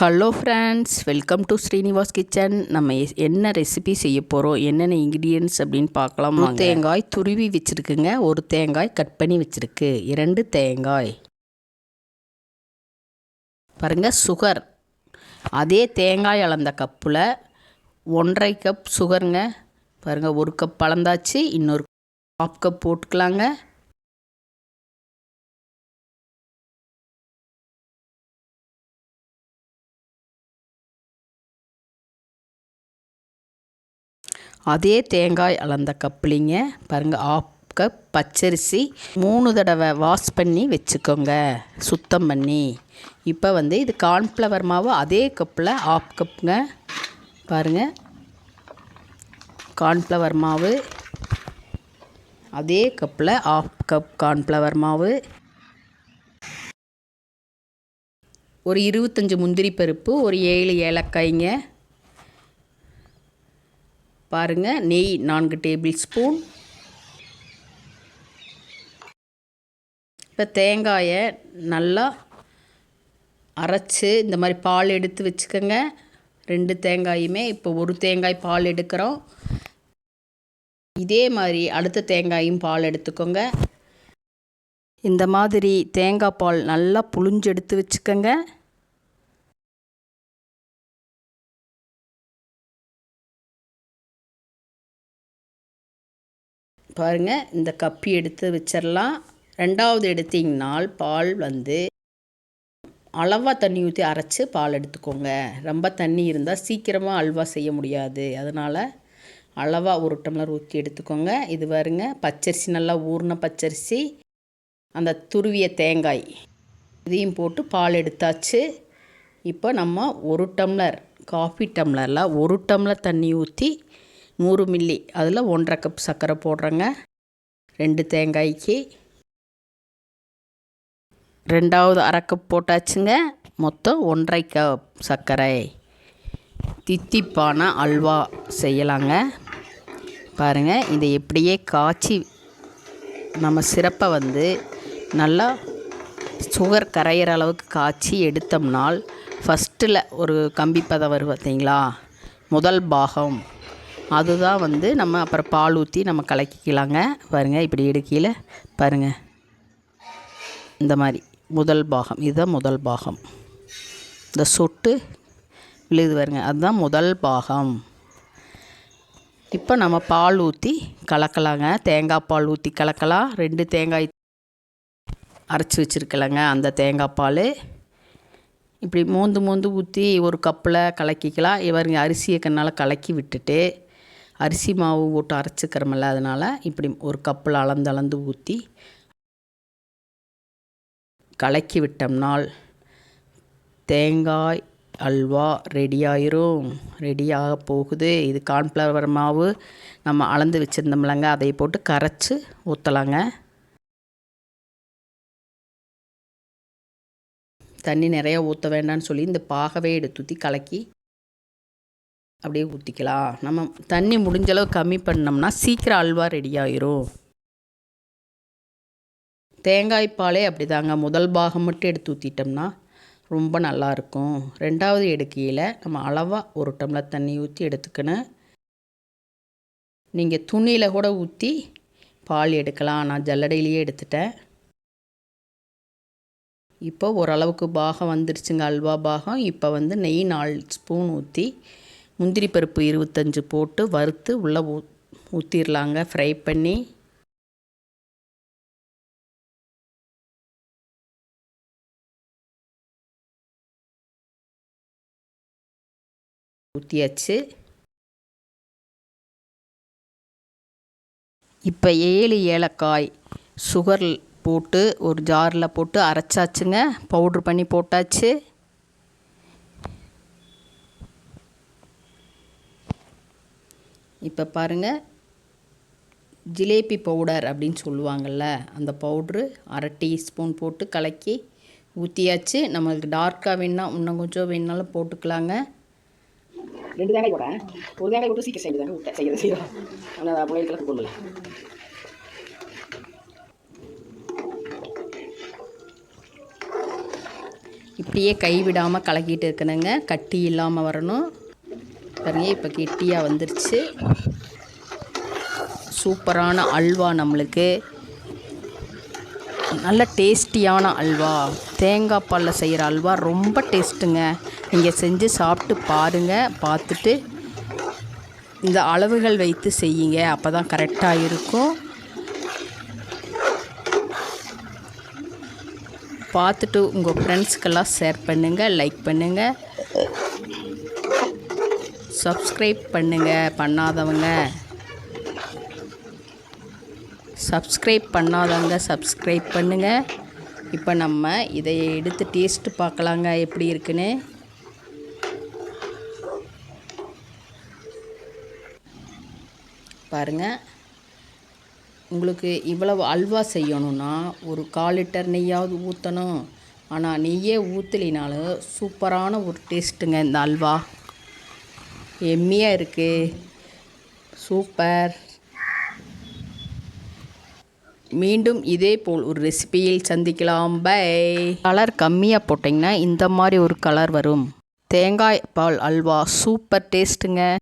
Hello friends welcome to Srinivas kitchen நம்ம எ- என்ன ரெசிபி செய்ய போகிறோம் என்னென்ன இன்க்ரீடியன்ட்ஸ் அப்படின்னு பார்க்கலாம் தேங்காய் துருவி வச்சுருக்குங்க. ஒரு தேங்காய் கட் பண்ணி வச்சுருக்கு. இரண்டு தேங்காய். பாருங்க சுகர். அதே தேங்காய் அளந்த கப்பில் ஒன்றரை கப் சுகருங்க. பாருங்கள் ஒரு கப் அளந்தாச்சு. இன்னொரு ஹாஃப் கப் போட்டுக்கலாங்க. அதே தேங்காய் அளந்த கப்லிங்க பாருங்கள் ஆஃப் கப் பச்சரிசி. மூணு தடவை வாஷ் பண்ணி வச்சுக்கோங்க. சுத்தம் பண்ணி. இப்போ வந்து இது கார்ன்ஃப்ளவர் மாவு அதே கப்பில் ஆஃப் கப்புங்க. பாருங்கள் கார்ன்ஃப்ளவர் மாவு. அதே கப்பில் ஆஃப் கப் கார்ன்ஃப்ளவர் மாவு. ஒரு இருபத்தஞ்சி முந்திரி பருப்பு ஒரு ஏழு ஏலக்காய்ங்க. பாருங்கள் நெய் நான்கு டேபிள் ஸ்பூன் இப்போ தேங்காயை நல்லா அரைச்சி இந்த மாதிரி பால் எடுத்து வச்சுக்கோங்க. ரெண்டு தேங்காயுமே இப்போ ஒரு தேங்காய் பால் எடுக்கிறோம். இதே மாதிரி அடுத்த தேங்காயும் பால் எடுத்துக்கோங்க. இந்த மாதிரி தேங்காய் பால் நல்லா புழிஞ்சு எடுத்து வச்சுக்கோங்க. பாருங்கள் இந்த கப்பி எடுத்து வச்சிடலாம் ரெண்டாவது எடுத்தீங்கனால் பால் வந்து அளவாக தண்ணி ஊற்றி அரைச்சி பால் எடுத்துக்கோங்க. ரொம்ப தண்ணி இருந்தால் சீக்கிரமாக அல்வா செய்ய முடியாது. அதனால் அளவாக ஒரு டம்ளர் ஊற்றி எடுத்துக்கோங்க. இது பாருங்க பச்சரிசி நல்லா ஊறின பச்சரிசி அந்த துருவிய தேங்காய் இதையும் போட்டு பால் எடுத்தாச்சு. இப்போ நம்ம ஒரு டம்ளர் காஃபி டம்ளரில் ஒரு டம்ளர் தண்ணி ஊற்றி நூறு மில்லி. அதில் ஒன்றரை கப் சர்க்கரை போடுறேங்க. ரெண்டு தேங்காய்க்கு. ரெண்டாவது அரை கப் போட்டாச்சுங்க. மொத்தம் ஒன்றரை கப் சர்க்கரை. தித்திப்பான அல்வா செய்யலாங்க. பாருங்கள் இதை எப்படியே காய்ச்சி நம்ம சிறப்பை வந்து நல்லா சுகர் கரையிற அளவுக்கு காய்ச்சி எடுத்தோம்னால் ஃபஸ்ட்டில் ஒரு கம்பி பதம் வரும் பார்த்தீங்களா முதல் பாகம். அதுதான் வந்து நம்ம அப்புறம் பால் ஊற்றி நம்ம கலக்கிக்கலாங்க. பாருங்கள் இப்படி இடுக்கையில் பாருங்கள் இந்த மாதிரி. முதல் பாகம். இதுதான் முதல் பாகம். இந்த சொட்டு விழுது பாருங்க. அதுதான் முதல் பாகம். இப்போ நம்ம பால் ஊற்றி கலக்கலாங்க. தேங்காய் பால் ஊற்றி கலக்கலாம். ரெண்டு தேங்காய் அரைச்சி வச்சுருக்கலங்க அந்த தேங்காய் பால். இப்படி மோந்து மோந்து ஊற்றி ஒரு கப்பில் கலக்கிக்கலாம். இவருங்க அரிசியை கண்ணால் கலக்கி விட்டுட்டு அரிசி மாவு போட்டு அரைச்சிக்கிறோமில்ல அதனால் இப்படி ஒரு கப்பில் அளந்து அளந்து ஊற்றி கலக்கி விட்டோம்னால் தேங்காய் அல்வா ரெடியாயிரும் ரெடியாக போகுது. இது கார்ன்ஃப்ளவர் மாவு நம்ம அளந்து வச்சுருந்தோம்லங்க அதை போட்டு கரைச்சி ஊற்றலாங்க தண்ணி நிறையா ஊற்ற வேண்டாம்னு சொல்லி இந்த பாகவே எடுத்து ஊற்றி கலக்கி அப்படியே ஊற்றிக்கலாம் நம்ம தண்ணி முடிஞ்ச அளவு கம்மி பண்ணோம்னா சீக்கிரம் அல்வா ரெடி ஆயிரும். தேங்காய் பாலே அப்படிதாங்க. முதல் பாகம் மட்டும் எடுத்து ஊற்றிட்டோம்னா ரொம்ப நல்லாயிருக்கும் ரெண்டாவது எடுக்கையில் நம்ம அளவாக ஒரு டம்ளர் தண்ணி ஊற்றி எடுத்துக்கணும். நீங்கள் துணியில் கூட ஊற்றி பால் எடுக்கலாம். நான் ஜல்லடையிலேயே எடுத்துட்டேன். இப்போ ஓரளவுக்கு பாகம் வந்துருச்சுங்க. அல்வா பாகம். இப்போ வந்து நெய் நாலு ஸ்பூன் ஊற்றி முந்திரி பருப்பு இருபத்தஞ்சு போட்டு வறுத்து உள்ளே ஊ ஊற்றிடலாங்க ஃப்ரை பண்ணி. ஊற்றியாச்சு இப்போ ஏழு ஏலக்காய் சுகர் போட்டு ஒரு ஜாரில் போட்டு அரைச்சாச்சுங்க. பவுட்ரு பண்ணி போட்டாச்சு. இப்போ பாருங்கள் ஜிலேபி பவுடர் அப்படின்னு சொல்லுவாங்கள்ல அந்த பவுட்ரு அரை டீஸ்பூன் போட்டு கலக்கி ஊற்றியாச்சு நம்மளுக்கு டார்க்காக வேணா இன்னும் கொஞ்சம் வேணாலும் போட்டுக்கலாங்க. ரெண்டு தேங்காய் போட்டேன் ஒரு தேங்காய் போட்டு சீக்கிரம் செய்யுது தாங்க விட்டேன் செய்யறது செய்யலாம் ஆனால் பிள்ளைகளுக்கு கொண்டு இப்படியே கைவிடாமல் கலக்கிட்டு இருக்கணுங்க. கட்டி இல்லாமல் வரணும். பாருங்கள் இப்போ கெட்டியாக வந்துருச்சு. சூப்பரான அல்வா நம்மளுக்கு. நல்ல டேஸ்டியான அல்வா. தேங்காய் பாலில் செய்கிற அல்வா ரொம்ப டேஸ்ட்டுங்க. நீங்கள் செஞ்சு சாப்பிட்டு பாருங்கள் பார்த்துட்டு இந்த அளவுகள் வைத்து செய்யுங்க. அப்போ தான் கரெக்டாக இருக்கும். பார்த்துட்டு உங்கள் ஃப்ரெண்ட்ஸ்க்கெல்லாம் ஷேர் பண்ணுங்கள் லைக் பண்ணுங்கள் சப்ஸ்கிரைப் பண்ணுங்கள் பண்ணாதவங்க. சப்ஸ்கிரைப் பண்ணாதவங்க சப்ஸ்கிரைப் பண்ணுங்கள் இப்போ நம்ம இதை எடுத்து டேஸ்ட்டு பார்க்கலாங்க எப்படி இருக்குன்னு. பாருங்கள் உங்களுக்கு இவ்வளவு அல்வா செய்யணும்னா ஒரு கால் லிட்டர் நெய்யாவது ஊற்றணும் ஆனால் நெய்யே ஊற்றலினாலும் சூப்பரான ஒரு டேஸ்ட்டுங்க இந்த அல்வா. எம்மியாக இருக்குது சூப்பர். மீண்டும் இதே போல் ஒரு ரெசிபியில் சந்திக்கலாம். பை. கலர் கம்மியாக போட்டிங்கன்னா இந்த மாதிரி ஒரு கலர் வரும். தேங்காய் பால் அல்வா சூப்பர் டேஸ்ட்டுங்க.